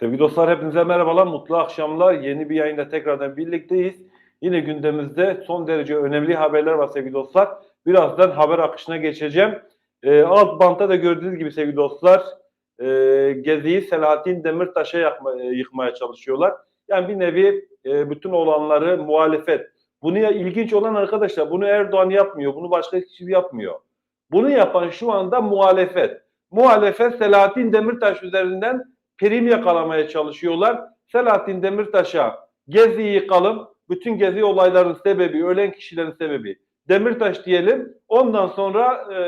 Sevgili dostlar hepinize merhabalar, mutlu akşamlar. Yeni bir yayında tekrardan birlikteyiz. Yine gündemimizde son derece önemli haberler var sevgili dostlar. Birazdan haber akışına geçeceğim. Ee, alt bantta da gördüğünüz gibi sevgili dostlar e, Gezi'yi Selahattin Demirtaş'a yakma- e, yıkmaya çalışıyorlar. Yani bir nevi e, bütün olanları muhalefet. Bunu ya ilginç olan arkadaşlar bunu Erdoğan yapmıyor, bunu başka kişi yapmıyor. Bunu yapan şu anda muhalefet. Muhalefet Selahattin Demirtaş üzerinden prim yakalamaya çalışıyorlar. Selahattin Demirtaş'a Gezi'yi yıkalım. Bütün Gezi olayların sebebi, ölen kişilerin sebebi Demirtaş diyelim. Ondan sonra e,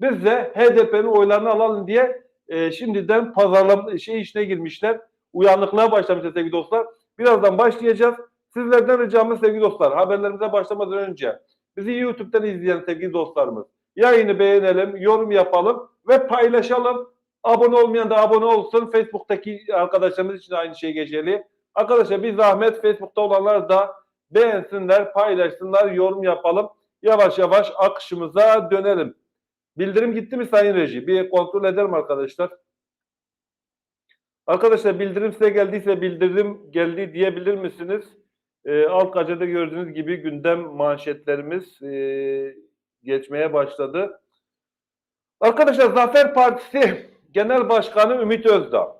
biz de HDP'nin oylarını alalım diye e, şimdiden pazarlama şey işine girmişler. Uyanıklığa başlamışlar sevgili dostlar. Birazdan başlayacağız. Sizlerden ricamız sevgili dostlar haberlerimize başlamadan önce bizi YouTube'dan izleyen sevgili dostlarımız yayını beğenelim, yorum yapalım ve paylaşalım. Abone olmayan da abone olsun. Facebook'taki arkadaşlarımız için aynı şey geçerli. Arkadaşlar bir zahmet Facebook'ta olanlar da beğensinler, paylaşsınlar, yorum yapalım. Yavaş yavaş akışımıza dönelim. Bildirim gitti mi Sayın Reji? Bir kontrol edelim arkadaşlar. Arkadaşlar bildirim size geldiyse bildirim geldi diyebilir misiniz? Ee, alt gacede gördüğünüz gibi gündem manşetlerimiz e, geçmeye başladı. Arkadaşlar Zafer Partisi Genel Başkanı Ümit Özdağ.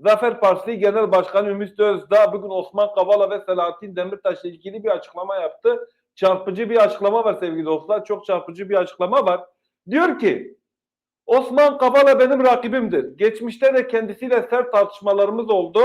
Zafer Partisi Genel Başkanı Ümit Özdağ bugün Osman Kavala ve Selahattin Demirtaş'la ilgili bir açıklama yaptı. Çarpıcı bir açıklama var sevgili dostlar. Çok çarpıcı bir açıklama var. Diyor ki Osman Kavala benim rakibimdir. Geçmişte de kendisiyle sert tartışmalarımız oldu.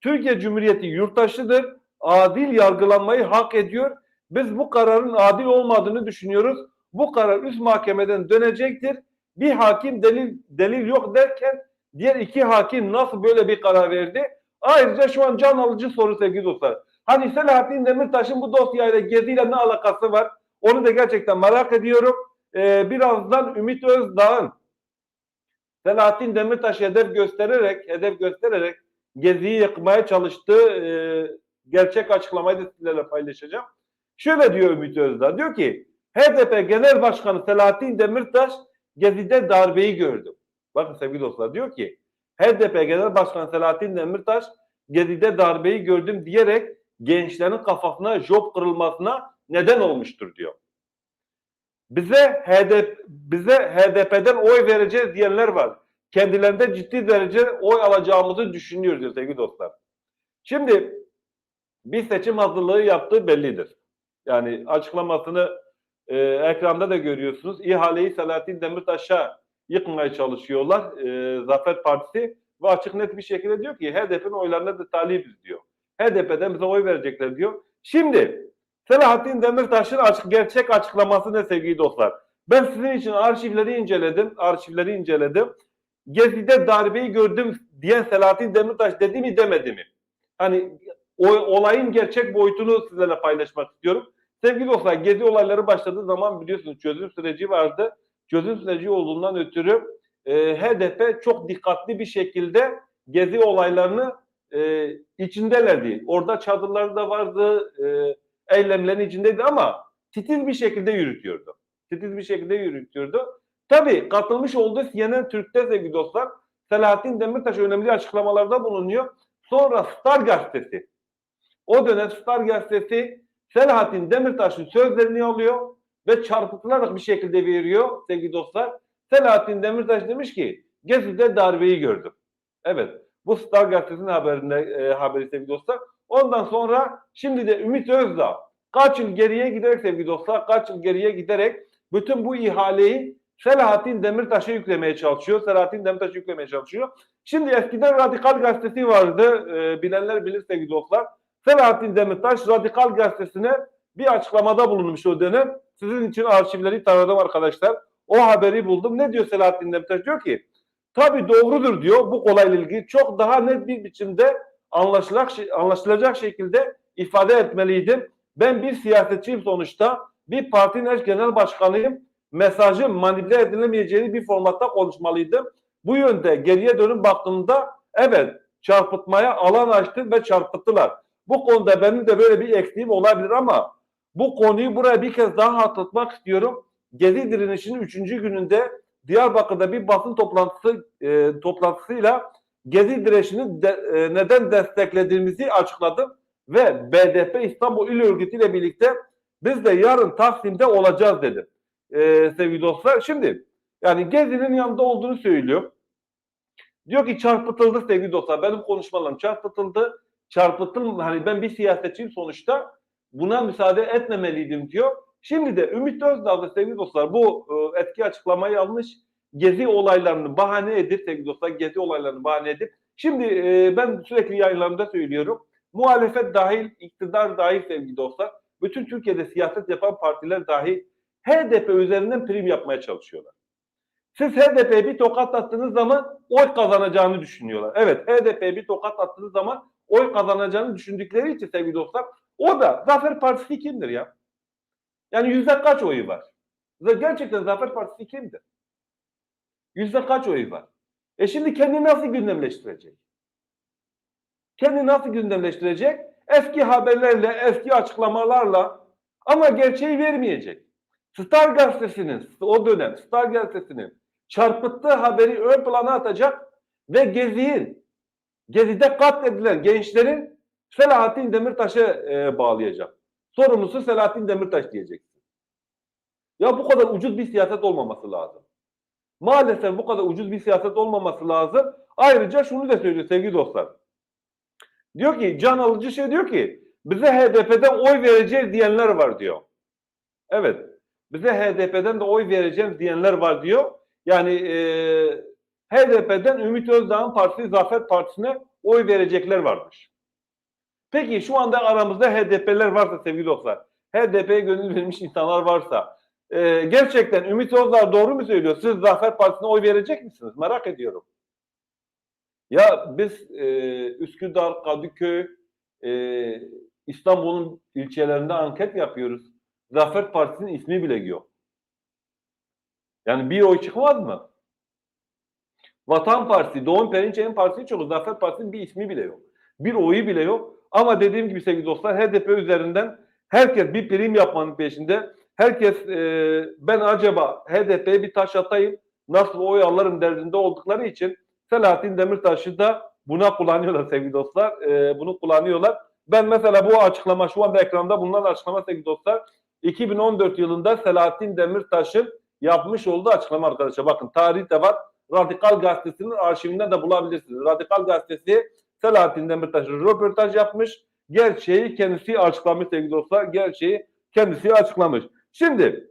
Türkiye Cumhuriyeti yurttaşıdır. Adil yargılanmayı hak ediyor. Biz bu kararın adil olmadığını düşünüyoruz. Bu karar üst mahkemeden dönecektir. Bir hakim delil delil yok derken diğer iki hakim nasıl böyle bir karar verdi? Ayrıca şu an can alıcı soru sevgili dostlar. Hani Selahattin Demirtaş'ın bu dosyayla geziyle ne alakası var? Onu da gerçekten merak ediyorum. Ee, birazdan Ümit Özdağ'ın Selahattin Demirtaş hedef göstererek hedef göstererek Gezi'yi yıkmaya çalıştığı e, gerçek açıklamayı da sizlerle paylaşacağım. Şöyle diyor Ümit Özdağ. Diyor ki HDP Genel Başkanı Selahattin Demirtaş Gezi'de darbeyi gördü. Bakın sevgili dostlar diyor ki HDP Genel Başkanı Selahattin Demirtaş Gezi'de darbeyi gördüm diyerek gençlerin kafasına job kırılmasına neden olmuştur diyor. Bize HDP bize HDP'den oy vereceğiz diyenler var. Kendilerinde ciddi derece oy alacağımızı düşünüyoruz diyor sevgili dostlar. Şimdi bir seçim hazırlığı yaptığı bellidir. Yani açıklamasını e, ekranda da görüyorsunuz. İhaleyi Selahattin Demirtaş'a yıkmaya çalışıyorlar. E, Zafer Partisi ve açık net bir şekilde diyor ki HDP'nin oylarına da talibiz diyor. HDP'den bize oy verecekler diyor. Şimdi Selahattin Demirtaş'ın açık, gerçek açıklaması ne sevgili dostlar? Ben sizin için arşivleri inceledim. Arşivleri inceledim. Gezi'de darbeyi gördüm diyen Selahattin Demirtaş dedi mi demedi mi? Hani o, olayın gerçek boyutunu sizlerle paylaşmak istiyorum. Sevgili dostlar Gezi olayları başladığı zaman biliyorsunuz çözüm süreci vardı. Çözüm süreci olduğundan ötürü e, HDP çok dikkatli bir şekilde Gezi olaylarını e, içindelerdi. Orada çadırları da vardı, e, eylemlerin içindeydi ama titiz bir şekilde yürütüyordu. Titiz bir şekilde yürütüyordu. Tabii katılmış olduğu CNN Türk'te sevgili dostlar Selahattin Demirtaş önemli açıklamalarda bulunuyor. Sonra Star Gazetesi. O dönem Star Gazetesi Selahattin Demirtaş'ın sözlerini alıyor ve çarpıtılarak bir şekilde veriyor sevgili dostlar. Selahattin Demirtaş demiş ki Gezi'de darbeyi gördüm. Evet bu Star Gazetesi'nin haberinde e, haberi sevgili dostlar. Ondan sonra şimdi de Ümit Özdağ kaç yıl geriye giderek sevgili dostlar kaç yıl geriye giderek bütün bu ihaleyi Selahattin Demirtaş'a yüklemeye çalışıyor. Selahattin Demirtaş'a yüklemeye çalışıyor. Şimdi eskiden Radikal Gazetesi vardı. E, bilenler bilir sevgili dostlar. Selahattin Demirtaş Radikal Gazetesi'ne bir açıklamada bulunmuş o dönem. Sizin için arşivleri taradım arkadaşlar. O haberi buldum. Ne diyor Selahattin Demirtaş? Diyor ki tabii doğrudur diyor bu olayla ilgili çok daha net bir biçimde anlaşılacak, anlaşılacak şekilde ifade etmeliydim. Ben bir siyasetçiyim sonuçta. Bir partinin eş genel başkanıyım. Mesajı manipüle edilemeyeceğini bir formatta konuşmalıydım. Bu yönde geriye dönüp baktığımda evet çarpıtmaya alan açtı ve çarpıttılar. Bu konuda benim de böyle bir eksiğim olabilir ama bu konuyu buraya bir kez daha hatırlatmak istiyorum. Gezi direnişinin üçüncü gününde Diyarbakır'da bir basın toplantısı e, toplantısıyla Gezi direnişini de- e, neden desteklediğimizi açıkladım ve BDP İstanbul İl Örgütü ile birlikte biz de yarın Taksim'de olacağız dedim. E, sevgili dostlar. Şimdi yani Gezi'nin yanında olduğunu söylüyor. Diyor ki çarpıtıldı sevgili dostlar. Benim konuşmalarım çarpıtıldı. Çarpıtıl hani ben bir siyasetçiyim sonuçta buna müsaade etmemeliydim diyor. Şimdi de Ümit Özdağ da sevgili dostlar bu e, etki açıklamayı almış. Gezi olaylarını bahane edip sevgili dostlar gezi olaylarını bahane edip şimdi e, ben sürekli yayınlarımda söylüyorum. Muhalefet dahil, iktidar dahil sevgili dostlar. Bütün Türkiye'de siyaset yapan partiler dahil HDP üzerinden prim yapmaya çalışıyorlar. Siz HDP'ye bir tokat attığınız zaman oy kazanacağını düşünüyorlar. Evet HDP'ye bir tokat attığınız zaman oy kazanacağını düşündükleri için sevgili dostlar o da Zafer Partisi kimdir ya? Yani yüzde kaç oyu var? Gerçekten Zafer Partisi kimdir? Yüzde kaç oyu var? E şimdi kendini nasıl gündemleştirecek? Kendini nasıl gündemleştirecek? Eski haberlerle, eski açıklamalarla ama gerçeği vermeyecek. Star gazetesinin, o dönem Star gazetesinin çarpıttığı haberi ön plana atacak ve Gezi'nin, Gezi'de katledilen gençlerin Selahattin Demirtaş'a e, bağlayacak. Sorumlusu Selahattin Demirtaş diyeceksin. Ya bu kadar ucuz bir siyaset olmaması lazım. Maalesef bu kadar ucuz bir siyaset olmaması lazım. Ayrıca şunu da söylüyor sevgili dostlar. Diyor ki can alıcı şey diyor ki bize HDP'den oy vereceğiz diyenler var diyor. Evet. Bize HDP'den de oy vereceğiz diyenler var diyor. Yani e, HDP'den Ümit Özdağ'ın partisi Zafer Partisi'ne oy verecekler varmış. Peki şu anda aramızda HDP'ler varsa sevgili dostlar, HDP'ye gönül vermiş insanlar varsa e, gerçekten Ümit Özdağ doğru mu söylüyor? Siz Zafer Partisi'ne oy verecek misiniz? Merak ediyorum. Ya biz e, Üsküdar, Kadıköy, e, İstanbul'un ilçelerinde anket yapıyoruz. Zafer Partisi'nin ismi bile yok. Yani bir oy çıkmaz mı? Vatan Partisi, Doğum Perinçek'in partisi çok. Zafer Partisi'nin bir ismi bile yok. Bir oyu bile yok. Ama dediğim gibi sevgili dostlar HDP üzerinden herkes bir prim yapmanın peşinde. Herkes e, ben acaba HDP'ye bir taş atayım nasıl oy alırım derdinde oldukları için Selahattin Demirtaş'ı da buna kullanıyorlar sevgili dostlar. E, bunu kullanıyorlar. Ben mesela bu açıklama şu anda ekranda bulunan açıklama sevgili dostlar 2014 yılında Selahattin Demirtaş'ın yapmış olduğu açıklama arkadaşlar. Bakın tarih de var. Radikal Gazetesi'nin arşivinden de bulabilirsiniz. Radikal Gazetesi Selahattin Demirtaş'ın röportaj yapmış. Gerçeği kendisi açıklamış sevgili dostlar. Gerçeği kendisi açıklamış. Şimdi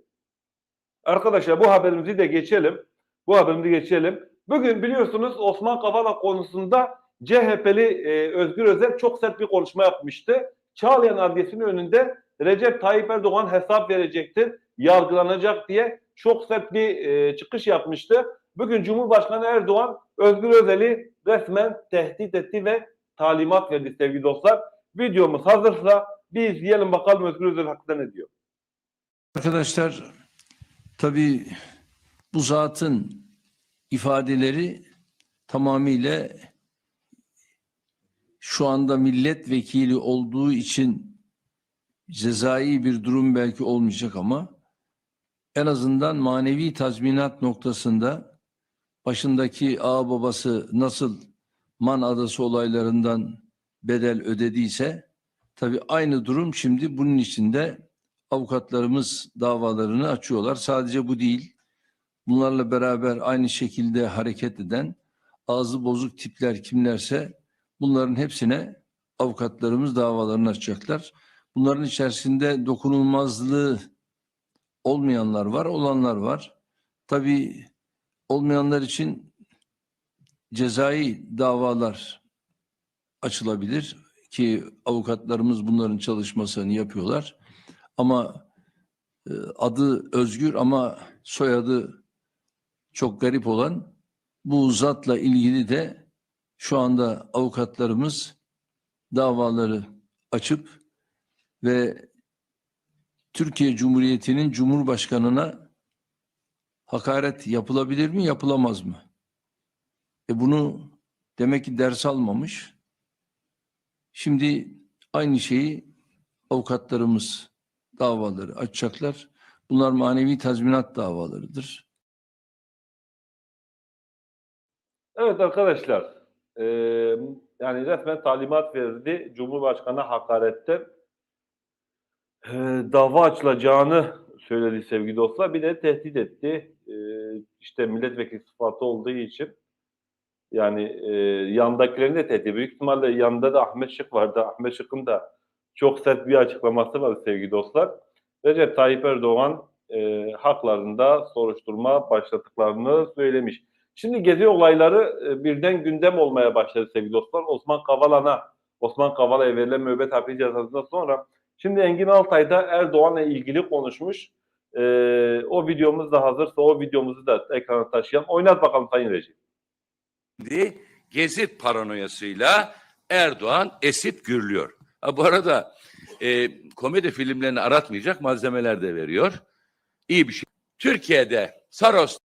arkadaşlar bu haberimizi de geçelim. Bu haberimizi geçelim. Bugün biliyorsunuz Osman Kavala konusunda CHP'li e, Özgür Özel çok sert bir konuşma yapmıştı. Çağlayan Adliyesi'nin önünde Recep Tayyip Erdoğan hesap verecektir, yargılanacak diye çok sert bir e, çıkış yapmıştı. Bugün Cumhurbaşkanı Erdoğan Özgür Özel'i resmen tehdit etti ve talimat verdi sevgili dostlar. Videomuz hazırsa bir izleyelim bakalım Özgür Özel hakkında ne diyor. Arkadaşlar tabii bu zatın ifadeleri tamamıyla şu anda milletvekili olduğu için cezai bir durum belki olmayacak ama en azından manevi tazminat noktasında başındaki ağa babası nasıl Man Adası olaylarından bedel ödediyse tabii aynı durum şimdi bunun içinde avukatlarımız davalarını açıyorlar. Sadece bu değil. Bunlarla beraber aynı şekilde hareket eden ağzı bozuk tipler kimlerse bunların hepsine avukatlarımız davalarını açacaklar. Bunların içerisinde dokunulmazlığı olmayanlar var, olanlar var. Tabii olmayanlar için cezai davalar açılabilir ki avukatlarımız bunların çalışmasını yapıyorlar. Ama e, adı Özgür ama soyadı çok garip olan bu zatla ilgili de şu anda avukatlarımız davaları açıp ve Türkiye Cumhuriyeti'nin Cumhurbaşkanına hakaret yapılabilir mi, yapılamaz mı? E bunu demek ki ders almamış. Şimdi aynı şeyi avukatlarımız davaları açacaklar. Bunlar manevi tazminat davalarıdır. Evet arkadaşlar e, yani resmen talimat verdi Cumhurbaşkanı hakaretten e, dava açılacağını söyledi sevgili dostlar. Bir de tehdit etti. İşte milletvekili sıfatı olduğu için yani e, yandakilerin de tehdit. Büyük ihtimalle yanında da Ahmet Şık vardı. Ahmet Şık'ın da çok sert bir açıklaması var sevgili dostlar. Recep Tayyip Erdoğan e, haklarında soruşturma başlattıklarını söylemiş. Şimdi gezi olayları e, birden gündem olmaya başladı sevgili dostlar. Osman Kavala'na, Osman Kavala'ya verilen müebbet hapis cezasından sonra şimdi Engin Altay da Erdoğan'la ilgili konuşmuş. E, o videomuz da hazırsa o videomuzu da ekrana taşıyan. Oynat bakalım Sayın Recep. Şimdi Gezi paranoyasıyla Erdoğan esip gürlüyor. Ha, bu arada e, komedi filmlerini aratmayacak malzemeler de veriyor. İyi bir şey. Türkiye'de Saros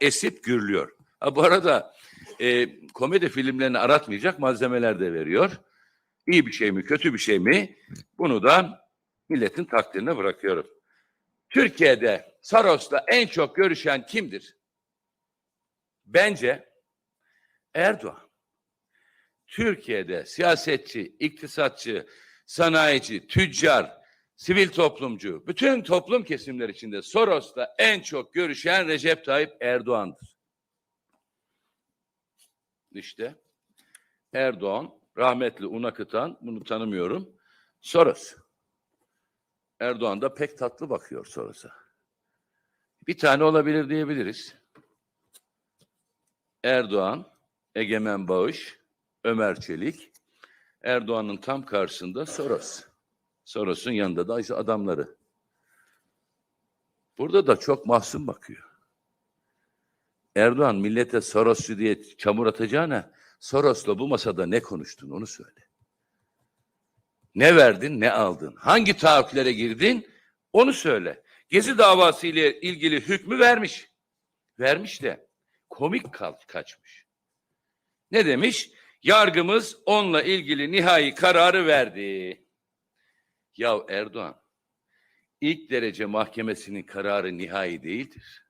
esip gürlüyor. Ha, bu arada e, komedi filmlerini aratmayacak malzemeler de veriyor. İyi bir şey mi, kötü bir şey mi? Bunu da milletin takdirine bırakıyorum. Türkiye'de Saros'la en çok görüşen kimdir? Bence Erdoğan. Türkiye'de siyasetçi, iktisatçı, sanayici, tüccar, sivil toplumcu, bütün toplum kesimleri içinde Soros'la en çok görüşen Recep Tayyip Erdoğan'dır. İşte Erdoğan, rahmetli Unakıtan, bunu tanımıyorum. Soros. Erdoğan da pek tatlı bakıyor Soros'a. Bir tane olabilir diyebiliriz. Erdoğan, Egemen Bağış, Ömer Çelik, Erdoğan'ın tam karşısında Soros. Soros'un yanında da adamları. Burada da çok mahzun bakıyor. Erdoğan millete Sorosçu diye çamur atacağına Soros'la bu masada ne konuştun onu söyle. Ne verdin, ne aldın? Hangi taahhütlere girdin? Onu söyle. Gezi davası ile ilgili hükmü vermiş. Vermiş de komik kaçmış. Ne demiş? Yargımız onunla ilgili nihai kararı verdi. Ya Erdoğan, ilk derece mahkemesinin kararı nihai değildir.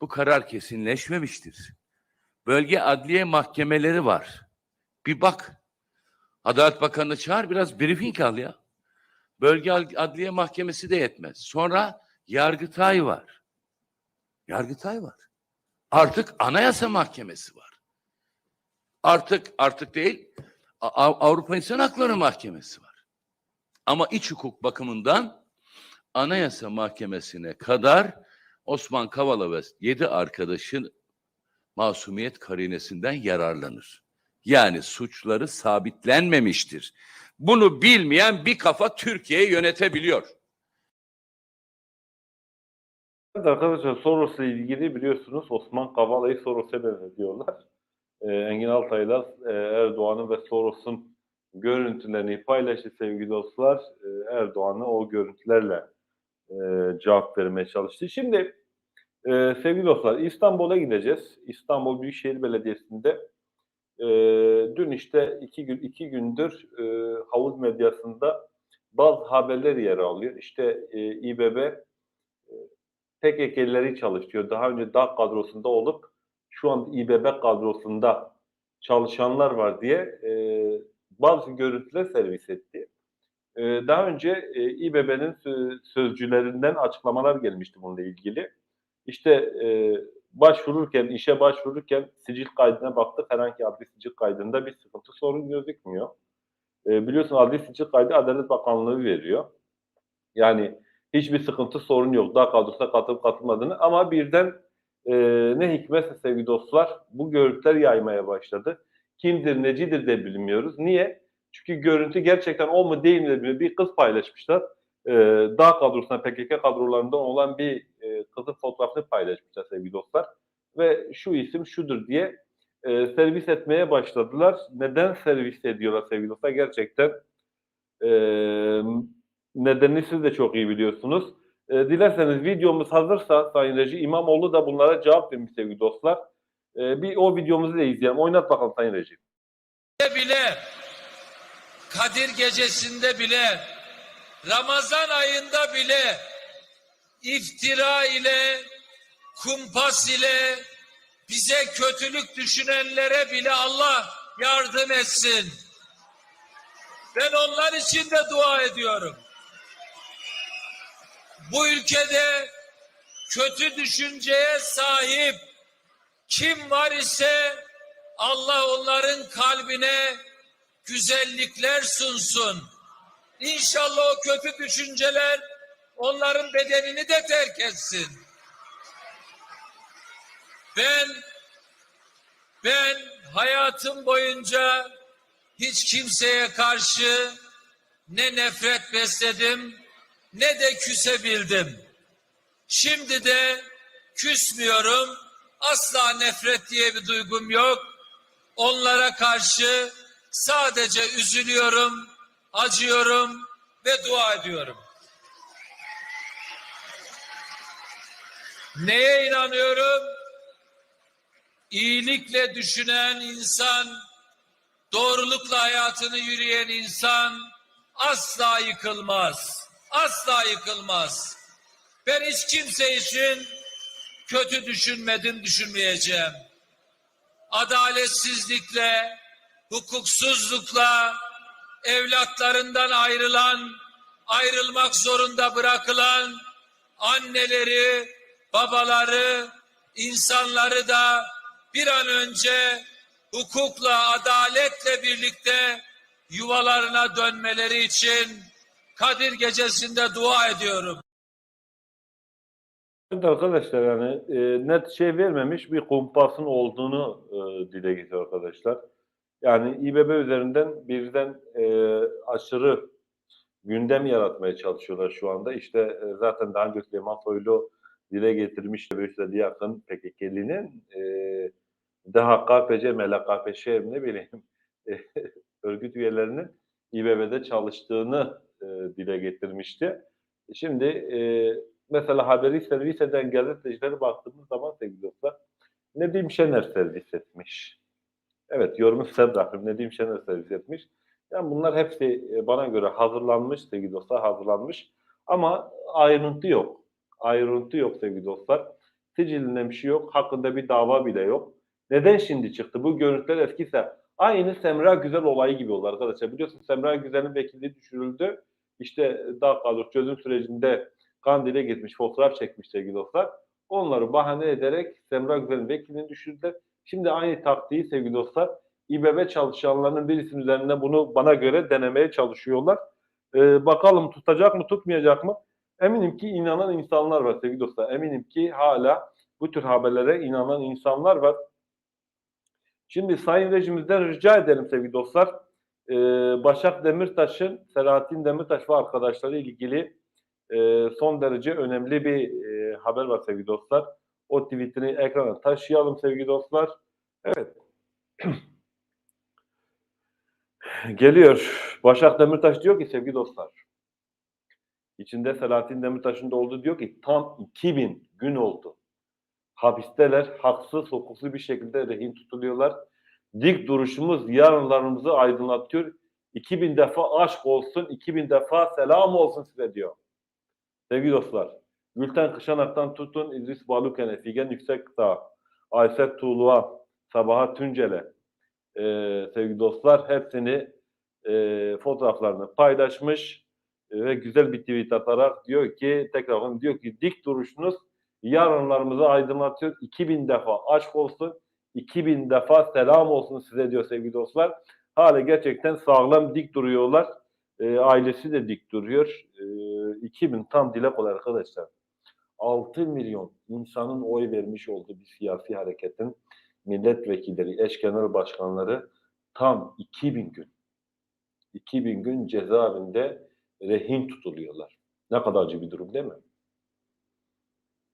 Bu karar kesinleşmemiştir. Bölge adliye mahkemeleri var. Bir bak. Adalet Bakanı'nı çağır biraz briefing al ya. Bölge Adliye Mahkemesi de yetmez. Sonra Yargıtay var. Yargıtay var. Artık Anayasa Mahkemesi var. Artık artık değil Avrupa İnsan Hakları Mahkemesi var. Ama iç hukuk bakımından Anayasa Mahkemesi'ne kadar Osman Kavala ve yedi arkadaşın masumiyet karinesinden yararlanır. Yani suçları sabitlenmemiştir. Bunu bilmeyen bir kafa Türkiye'yi yönetebiliyor. Evet arkadaşlar Soros'la ilgili biliyorsunuz Osman Kavala'yı Soros'a benzetiyorlar. Ee, Engin Altay'la e, Erdoğan'ın ve Soros'un görüntülerini paylaştı sevgili dostlar. Ee, Erdoğan'a o görüntülerle e, cevap vermeye çalıştı. Şimdi e, sevgili dostlar İstanbul'a gideceğiz. İstanbul Büyükşehir Belediyesi'nde e, dün işte iki gün iki gündür e, havuz medyasında bazı haberler yer alıyor. İşte e, İBB PKK'lileri çalıştırıyor. Daha önce DAK kadrosunda olup şu an İBB kadrosunda çalışanlar var diye e, bazı görüntüler servis etti. E, daha önce e, İBB'nin sö- sözcülerinden açıklamalar gelmişti bununla ilgili. İşte e, başvururken, işe başvururken sicil kaydına baktık. Herhangi adli sicil kaydında bir sıkıntı sorun gözükmüyor. E, biliyorsun adli sicil kaydı Adalet Bakanlığı veriyor. Yani hiçbir sıkıntı sorun yok. Daha kadrosuna katılıp katılmadığını ama birden e, ne hikmetse sevgili dostlar bu görüntüler yaymaya başladı. Kimdir necidir de bilmiyoruz. Niye? Çünkü görüntü gerçekten o mu değil mi de. Bir kız paylaşmışlar. E, dağ kadrosuna PKK kadrolarından olan bir e, kızın fotoğrafını paylaşmışlar sevgili dostlar. Ve şu isim şudur diye e, servis etmeye başladılar. Neden servis ediyorlar sevgili dostlar? Gerçekten e, nedenini siz de çok iyi biliyorsunuz. E, dilerseniz videomuz hazırsa Sayın Reji İmamoğlu da bunlara cevap vermiş sevgili dostlar. E, bir o videomuzu da izleyelim. Oynat bakalım Sayın Reji. bile Kadir gecesinde bile Ramazan ayında bile iftira ile kumpas ile bize kötülük düşünenlere bile Allah yardım etsin. Ben onlar için de dua ediyorum. Bu ülkede kötü düşünceye sahip kim var ise Allah onların kalbine güzellikler sunsun. İnşallah o kötü düşünceler onların bedenini de terk etsin. Ben ben hayatım boyunca hiç kimseye karşı ne nefret besledim ne de küsebildim. Şimdi de küsmüyorum. Asla nefret diye bir duygum yok. Onlara karşı sadece üzülüyorum, acıyorum ve dua ediyorum. Neye inanıyorum? İyilikle düşünen insan, doğrulukla hayatını yürüyen insan asla yıkılmaz. Asla yıkılmaz. Ben hiç kimse için kötü düşünmedim, düşünmeyeceğim. Adaletsizlikle, hukuksuzlukla, evlatlarından ayrılan, ayrılmak zorunda bırakılan anneleri, babaları, insanları da bir an önce hukukla, adaletle birlikte yuvalarına dönmeleri için Kadir Gecesi'nde dua ediyorum. Evet arkadaşlar yani e, net şey vermemiş bir kumpasın olduğunu e, dile getiriyor arkadaşlar. Yani İBB üzerinden birden e, aşırı gündem yaratmaya çalışıyorlar şu anda. İşte e, zaten daha önce Süleyman Soylu dile getirmişti Beşiktaş'a yakın PKK'linin e, DHKPC, MLKPŞ ne bileyim e, örgüt üyelerinin İBB'de çalıştığını e, dile getirmişti. Şimdi e, mesela haberi servis eden gazetecilere baktığımız zaman sevgili dostlar Nedim Şener servis etmiş. Evet yorumu bırakıyorum. Nedim Şener servis etmiş. Yani bunlar hepsi e, bana göre hazırlanmış sevgili dostlar hazırlanmış. Ama ayrıntı yok. Ayrıntı yok sevgili dostlar. Sicilinde bir şey yok. Hakkında bir dava bile yok. Neden şimdi çıktı? Bu görüntüler eskiyse aynı Semra Güzel olayı gibi oldu arkadaşlar. Biliyorsunuz Semra Güzel'in vekilliği düşürüldü. İşte daha kadro çözüm sürecinde Kandil'e gitmiş, fotoğraf çekmiş sevgili dostlar. Onları bahane ederek Semra Güzel'in vekilini düşürdüler. Şimdi aynı taktiği sevgili dostlar İBB çalışanlarının birisinin üzerinde bunu bana göre denemeye çalışıyorlar. Ee, bakalım tutacak mı tutmayacak mı? Eminim ki inanan insanlar var sevgili dostlar. Eminim ki hala bu tür haberlere inanan insanlar var. Şimdi Sayın Rejimizden rica edelim sevgili dostlar. Ee, Başak Demirtaş'ın, Selahattin Demirtaş ve arkadaşları ilgili e, son derece önemli bir e, haber var sevgili dostlar. O tweetini ekrana taşıyalım sevgili dostlar. Evet. Geliyor. Başak Demirtaş diyor ki sevgili dostlar. İçinde Selahattin Demirtaş'ın da olduğu diyor ki tam 2000 gün oldu. Hapisteler haksız hukuksuz bir şekilde rehin tutuluyorlar. Dik duruşumuz yarınlarımızı aydınlatıyor. 2000 defa aşk olsun, 2000 defa selam olsun size diyor. Sevgili dostlar, Gülten Kışanak'tan tutun İdris Baluken'e, Figen Yüksekdağ, Aysel Tuğlu'a, Sabaha Tüncel'e, e, sevgili dostlar hepsini e, fotoğraflarını paylaşmış ve güzel bir tweet atarak diyor ki tekrar diyor ki dik duruşunuz yarınlarımızı aydınlatıyor. 2000 defa aşk olsun, 2000 defa selam olsun size diyor sevgili dostlar. Hala gerçekten sağlam dik duruyorlar. E, ailesi de dik duruyor. E, 2000 tam dile kolay arkadaşlar. 6 milyon insanın oy vermiş olduğu bir siyasi hareketin milletvekilleri, eş genel başkanları tam 2000 gün 2000 gün cezaevinde rehin tutuluyorlar. Ne kadar acı bir durum değil mi?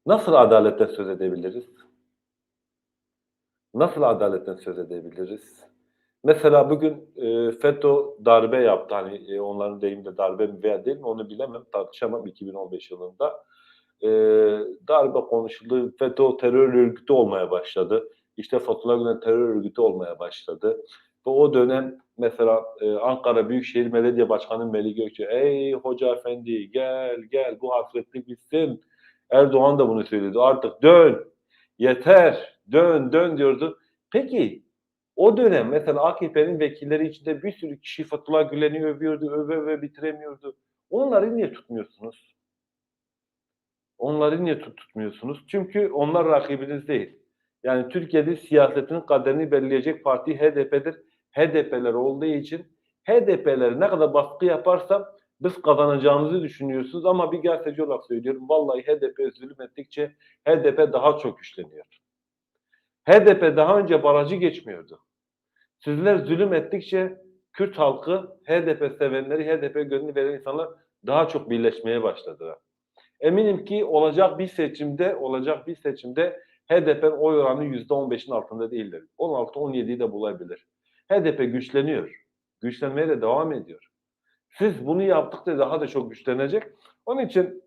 Nasıl adaletten söz edebiliriz? Nasıl adaletten söz edebiliriz? Mesela bugün e, FETÖ darbe yaptı. Hani e, onların deyimde darbe mi veya değil mi onu bilemem, tartışamam 2015 yılında. E, darbe konuşuldu. FETÖ terör örgütü olmaya başladı. İşte Fethullah Gülen terör örgütü olmaya başladı. O dönem mesela e, Ankara Büyükşehir Belediye Başkanı Melih Gökçe, ey hoca efendi gel gel bu hasretlik bitsin. Erdoğan da bunu söyledi. Artık dön. yeter, dön, dön diyordu. Peki o dönem mesela AKP'nin vekilleri içinde bir sürü kişi Fethullah Gülen'i övüyordu, öve öve bitiremiyordu. Onları niye tutmuyorsunuz? Onları niye tut tutmuyorsunuz? Çünkü onlar rakibiniz değil. Yani Türkiye'de siyasetin kaderini belirleyecek parti HDP'dir. HDP'ler olduğu için HDP'ler ne kadar baskı yaparsa biz kazanacağımızı düşünüyorsunuz ama bir gazeteci olarak söylüyorum. Vallahi HDP zulüm ettikçe HDP daha çok güçleniyor. HDP daha önce barajı geçmiyordu. Sizler zulüm ettikçe Kürt halkı, HDP sevenleri, HDP gönlü veren insanlar daha çok birleşmeye başladılar. Eminim ki olacak bir seçimde, olacak bir seçimde HDP'nin oy oranı %15'in altında değildir. 16-17'yi de bulabilir. HDP güçleniyor. Güçlenmeye de devam ediyor. Siz bunu yaptıkça daha da çok güçlenecek. Onun için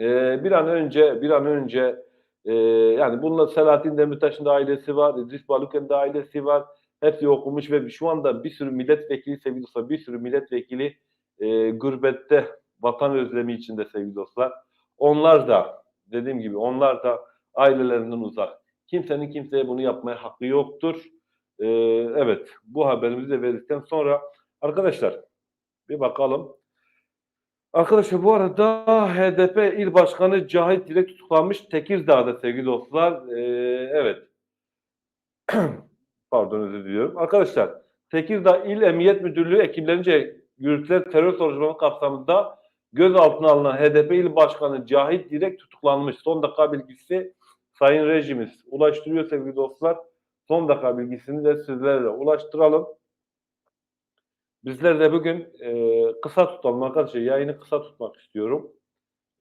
e, bir an önce bir an önce e, yani bununla Selahattin Demirtaş'ın da ailesi var, İdris Baluken'in de ailesi var. Hepsi okumuş ve şu anda bir sürü milletvekili sevgili dostlar, bir sürü milletvekili e, gurbette vatan özlemi içinde sevgili dostlar. Onlar da dediğim gibi onlar da ailelerinden uzak. Kimsenin kimseye bunu yapmaya hakkı yoktur. Ee, evet bu haberimizi de verdikten sonra arkadaşlar bir bakalım. Arkadaşlar bu arada HDP İl Başkanı Cahit Dilek tutuklanmış Tekirdağ'da sevgili dostlar. Ee, evet. Pardon özür diliyorum. Arkadaşlar Tekirdağ İl Emniyet Müdürlüğü ekiplerince yürütülen terör soruşturması kapsamında gözaltına alınan HDP İl Başkanı Cahit Dilek tutuklanmış. Son dakika bilgisi Sayın Rejimiz ulaştırıyor sevgili dostlar. Son dakika bilgisini de sizlerle ulaştıralım. Bizler de bugün e, kısa tutalım arkadaşlar. Yayını kısa tutmak istiyorum.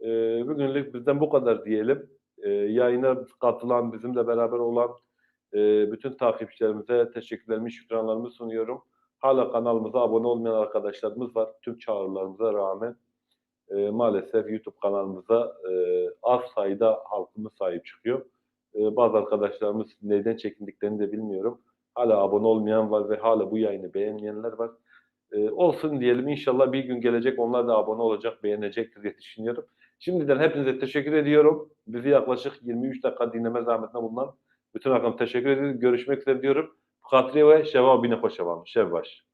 E, bugünlük bizden bu kadar diyelim. E, yayına katılan, bizimle beraber olan e, bütün takipçilerimize teşekkürlerimi, şükranlarımı sunuyorum. Hala kanalımıza abone olmayan arkadaşlarımız var. Tüm çağrılarımıza rağmen e, maalesef YouTube kanalımıza e, az sayıda halkımız sahip çıkıyor. E, bazı arkadaşlarımız neden çekindiklerini de bilmiyorum. Hala abone olmayan var ve hala bu yayını beğenmeyenler var. E, olsun diyelim inşallah bir gün gelecek onlar da abone olacak, beğenecektir diye düşünüyorum. Şimdiden hepinize teşekkür ediyorum. Bizi yaklaşık 23 dakika dinleme zahmetine bulunan bütün arkadaşlarım teşekkür ediyorum. Görüşmek üzere diyorum. Katriye ve Şeva Bine Koşevan. Şevbaş.